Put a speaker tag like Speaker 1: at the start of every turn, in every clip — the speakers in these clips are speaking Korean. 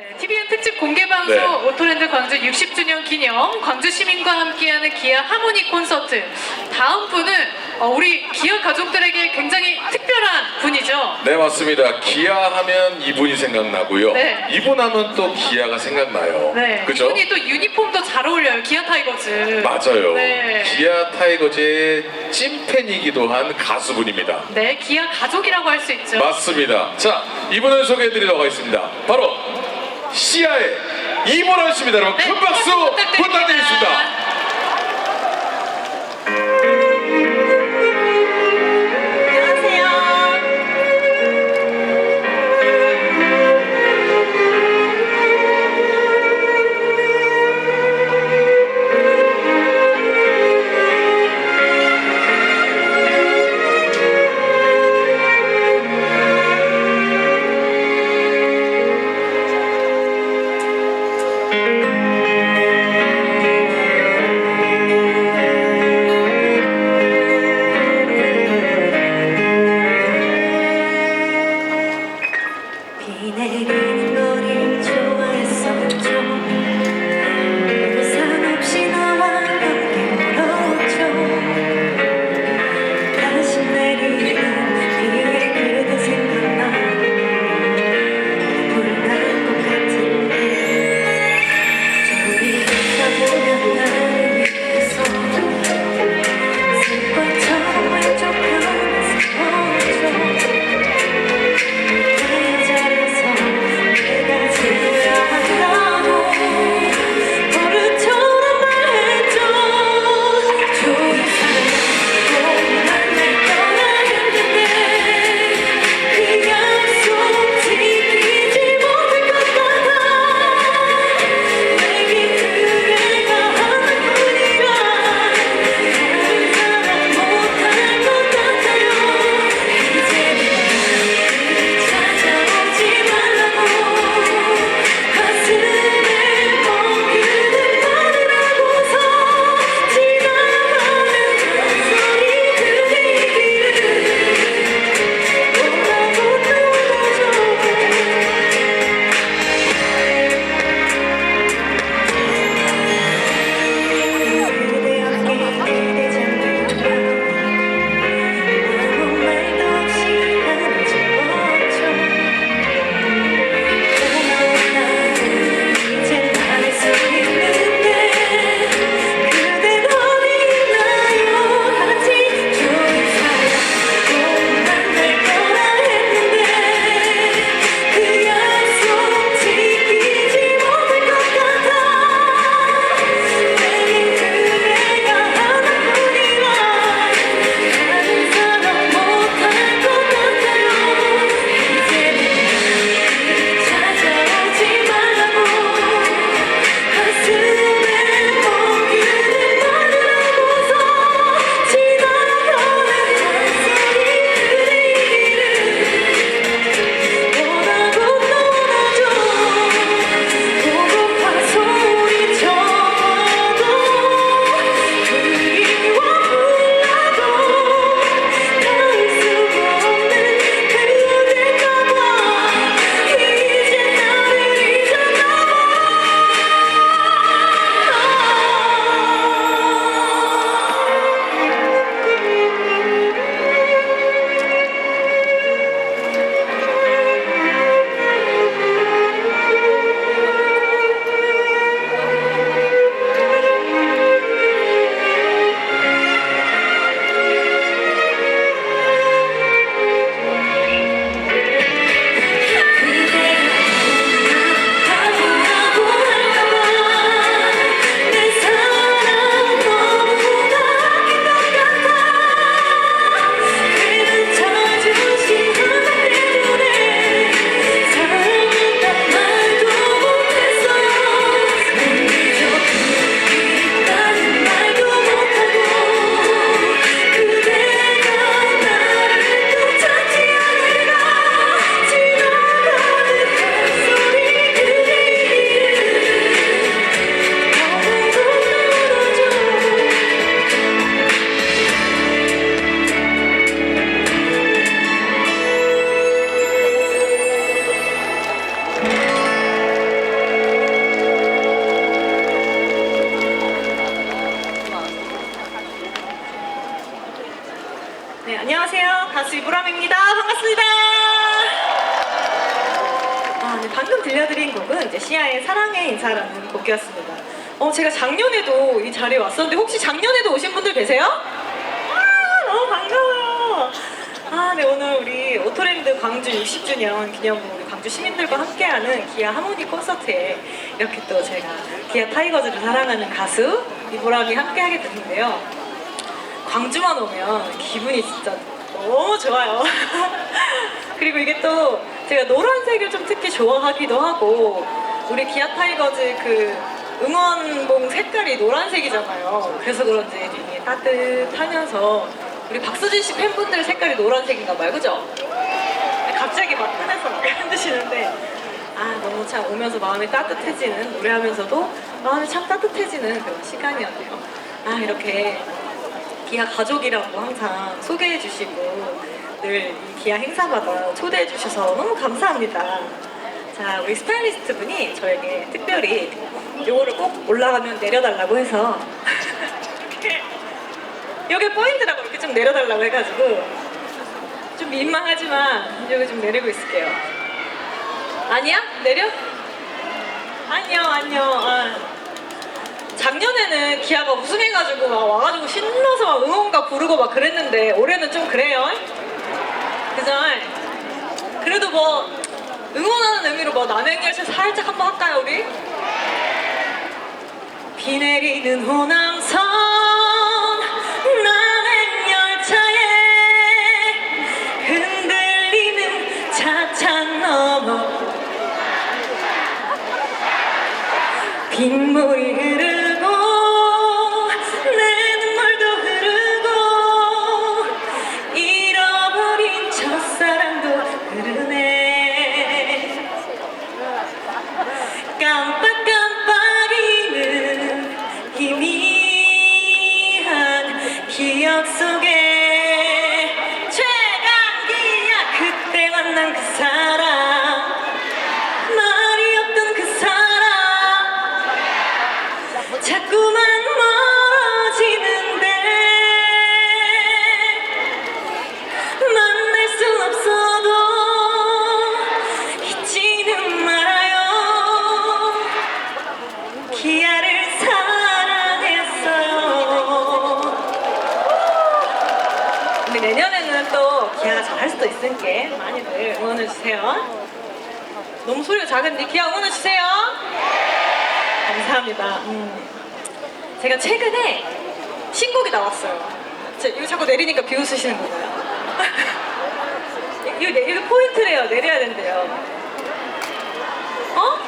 Speaker 1: 네, TVN 특집 공개 방송
Speaker 2: 네.
Speaker 1: 오토랜드 광주 60주년 기념 광주 시민과 함께하는 기아 하모니 콘서트. 다음 분은 어, 우리 기아 가족들에게 굉장히 특별한 분이죠.
Speaker 2: 네 맞습니다. 기아 하면 이분이 생각나고요.
Speaker 1: 네.
Speaker 2: 이분 하면 또 기아가 생각나요.
Speaker 1: 네,
Speaker 2: 그죠?
Speaker 1: 이분이 또 유니폼도 잘 어울려요. 기아 타이거즈.
Speaker 2: 맞아요.
Speaker 1: 네.
Speaker 2: 기아 타이거즈의 찐팬이기도 한 가수분입니다.
Speaker 1: 네, 기아 가족이라고 할 수 있죠.
Speaker 2: 맞습니다. 자, 이분을 소개해드리도록 하겠습니다. 바로 이모란 씨입니다. 여러분
Speaker 1: 네,
Speaker 2: 큰 박수
Speaker 1: 부탁드립니다.
Speaker 2: 부탁드리겠습니다.
Speaker 3: 시아의 사랑의 인사라는 곡이었습니다. 어, 제가 작년에도 이 자리에 왔었는데 혹시 작년에도 오신 분들 계세요? 아, 너무 반가워요. 아, 네, 오늘 우리 오토랜드 광주 60주년 기념으로 우리 광주 시민들과 함께하는 기아 하모니 콘서트에 이렇게 또 제가 기아 타이거즈를 사랑하는 가수 이보람이 함께하게 됐는데요. 광주만 오면 기분이 진짜 너무 좋아요. 그리고 이게 또 제가 노란색을 좀 특히 좋아하기도 하고 우리 기아 타이거즈 그 응원봉 색깔이 노란색이잖아요. 그래서 그런지 되게 따뜻하면서 우리 박수진 씨 팬분들 색깔이 노란색인가 봐요. 그죠? 갑자기 막 하면서 막 흔드시는데 아 너무 참 오면서 마음이 따뜻해지는 노래하면서도 마음이 참 따뜻해지는 그런 시간이었네요. 아 이렇게 기아 가족이라고 항상 소개해 주시고 늘 이 기아 행사마다 초대해 주셔서 너무 감사합니다. 자, 우리 스타일리스트 분이 저에게 특별히 요거를 꼭 올라가면 내려달라고 해서 이렇게 요게 포인트라고 이렇게 좀 내려달라고 해가지고 좀 민망하지만 여기 좀 내리고 있을게요. 아니야? 내려? 안녕, 안녕. 아. 작년에는 기아가 우승해가지고 막 와가지고 신나서 막 응원가 부르고 막 그랬는데 올해는 좀 그래요. 그죠? 그래도 뭐 응원하는 의미로 뭐 남행열차 살짝 한번 할까요 우리? 비 내리는 호남선 신곡이 나왔어요. 제, 이거 자꾸 내리니까 비웃으시는 건가요? 이거, 내- 이거 포인트래요. 내려야 된대요. 어?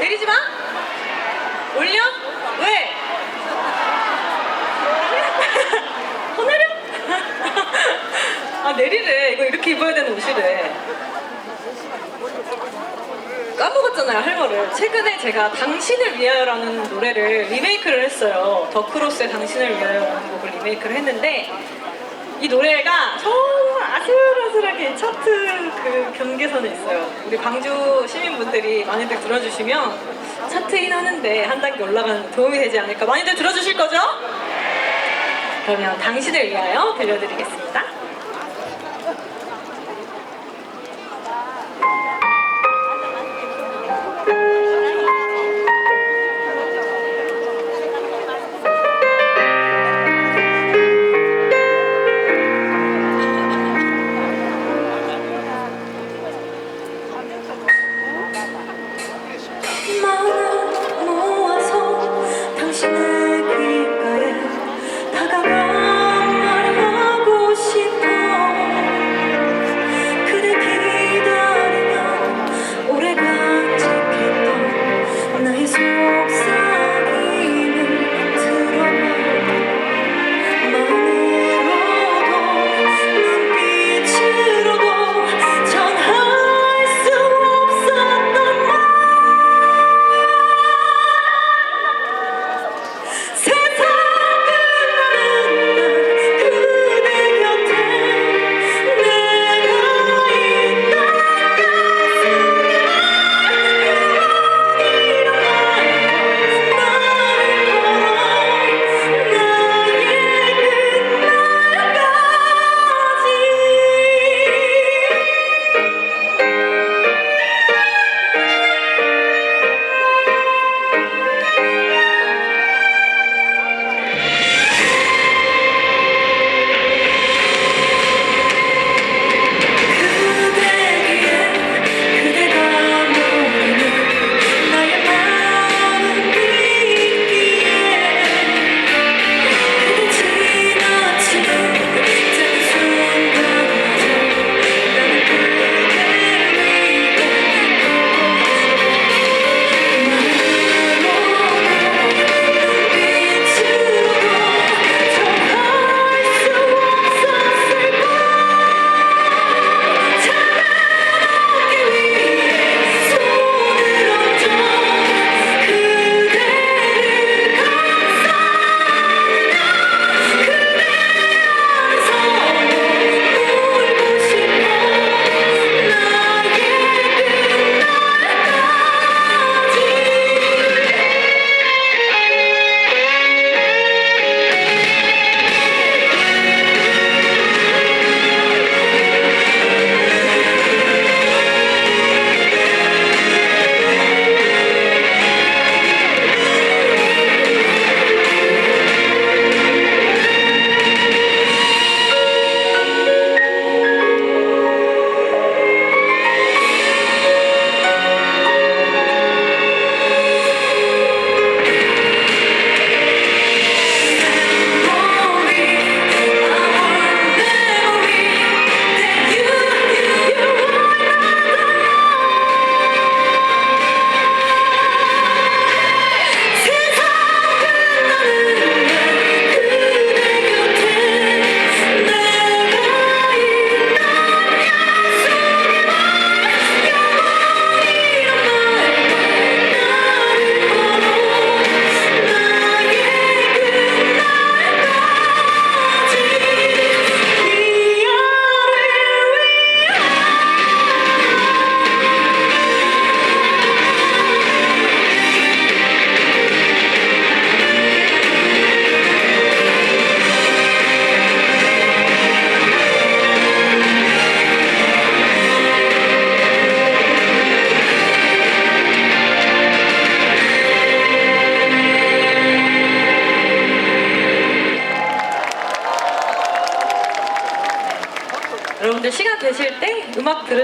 Speaker 3: 내리지 마? 올려? 왜? 더 내려? 아, 내리래. 이거 이렇게 입어야 되는 옷이래. 까먹었잖아요 할 말을 최근에 제가 당신을 위하여라는 노래를 리메이크를 했어요. 더 크로스의 당신을 위하여라는 곡을 리메이크를 했는데 이 노래가 정말 아슬아슬하게 차트 그 경계선에 있어요. 우리 광주 시민분들이 많이들 들어주시면 차트인 하는데 한 단계 올라가는 데 도움이 되지 않을까 많이들 들어주실 거죠? 그러면 당신을 위하여 들려드리겠습니다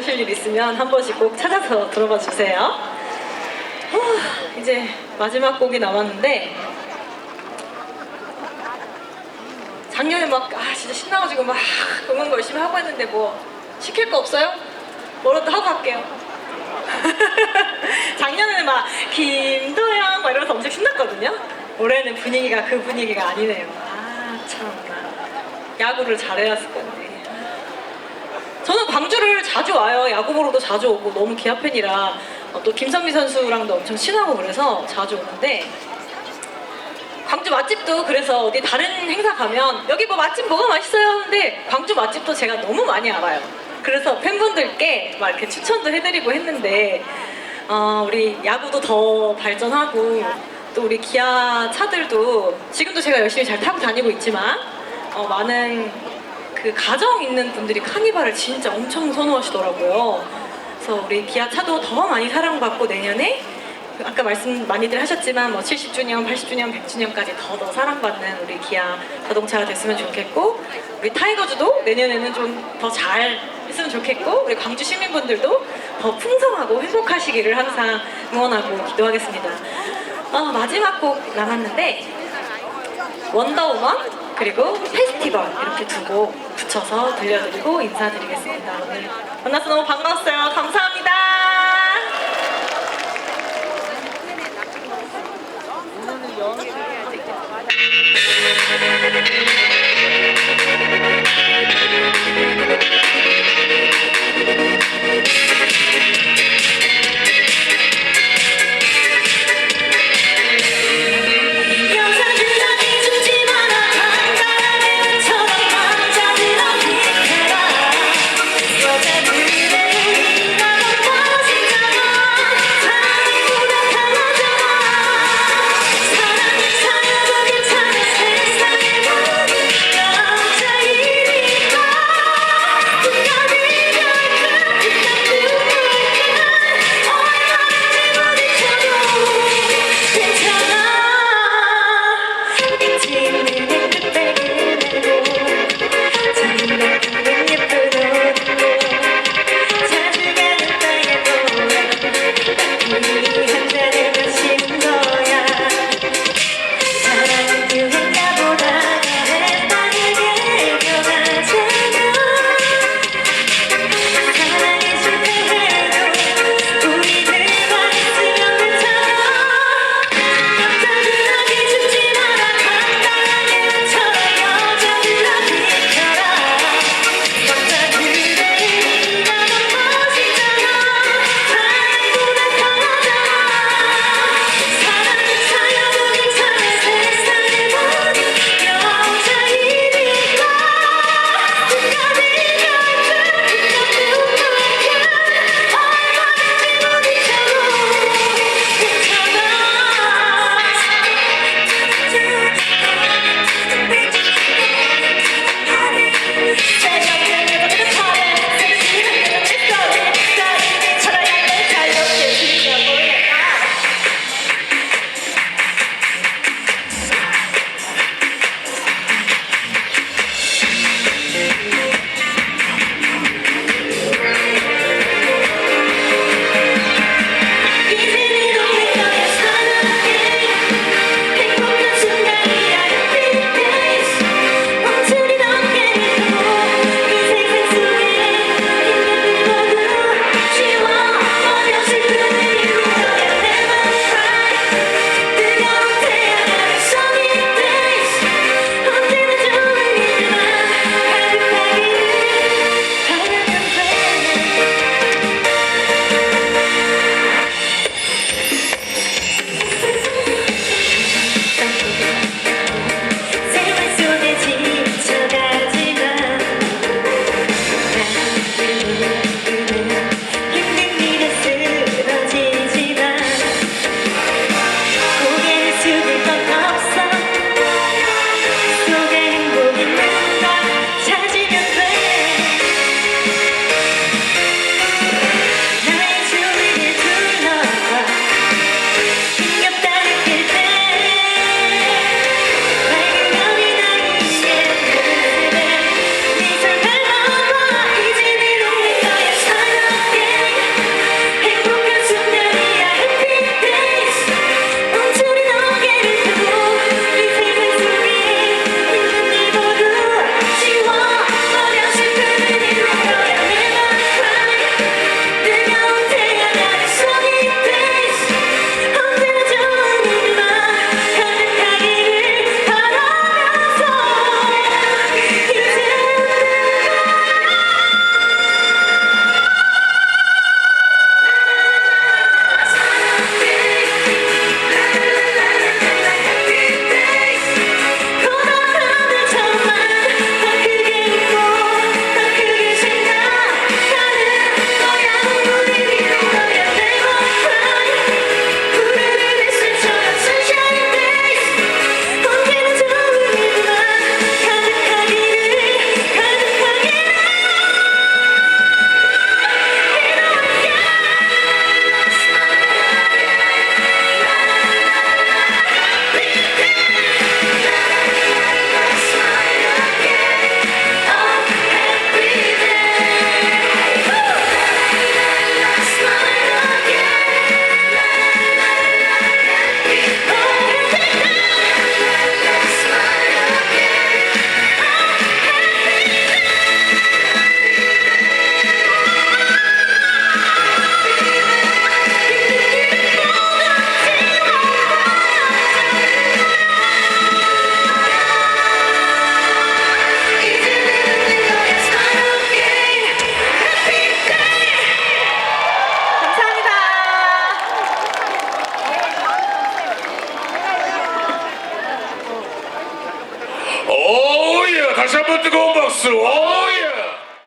Speaker 3: 들으실 일 있으면 한 번씩 꼭 찾아서 들어봐 주세요. 후, 이제 마지막 곡이 남았는데 작년에 막 아 진짜 신나가지고 막 응원 열심히 하고 했는데 뭐 시킬 거 없어요? 뭐라도 하고 갈게요. 작년에는 막 김도영 막 이러면서 엄청 신났거든요. 올해는 분위기가 그 분위기가 아니네요. 아 참나 야구를 했을 건데. 저는 광주를 자주 와요. 야구 보러도 자주 오고 너무 기아 팬이라 어, 또 김선미 선수랑도 엄청 친하고 그래서 자주 오는데 광주 맛집도 그래서 어디 다른 행사 가면 여기 뭐 맛집 뭐가 맛있어요 하는데 광주 맛집도 제가 너무 많이 알아요. 그래서 팬분들께 막 이렇게 추천도 해드리고 했는데 어, 우리 야구도 더 발전하고 또 우리 기아 차들도 지금도 제가 열심히 잘 타고 다니고 있지만 어, 많은 그 가정 있는 분들이 카니발을 진짜 엄청 선호하시더라고요. 그래서 우리 기아 차도 더 많이 사랑받고 내년에 그 아까 말씀 많이들 하셨지만 뭐 70주년, 80주년, 100주년까지 더 더 사랑받는 우리 기아 자동차가 됐으면 좋겠고 우리 타이거즈도 내년에는 좀 더 잘 했으면 좋겠고 우리 광주 시민분들도 더 풍성하고 행복하시기를 항상 응원하고 기도하겠습니다. 어, 마지막 곡 남았는데 원더우먼 그리고 페스티벌 이렇게 두 곡 붙여서 들려드리고 인사드리겠습니다. 오늘 만나서 너무 반가웠어요. 감사합니다.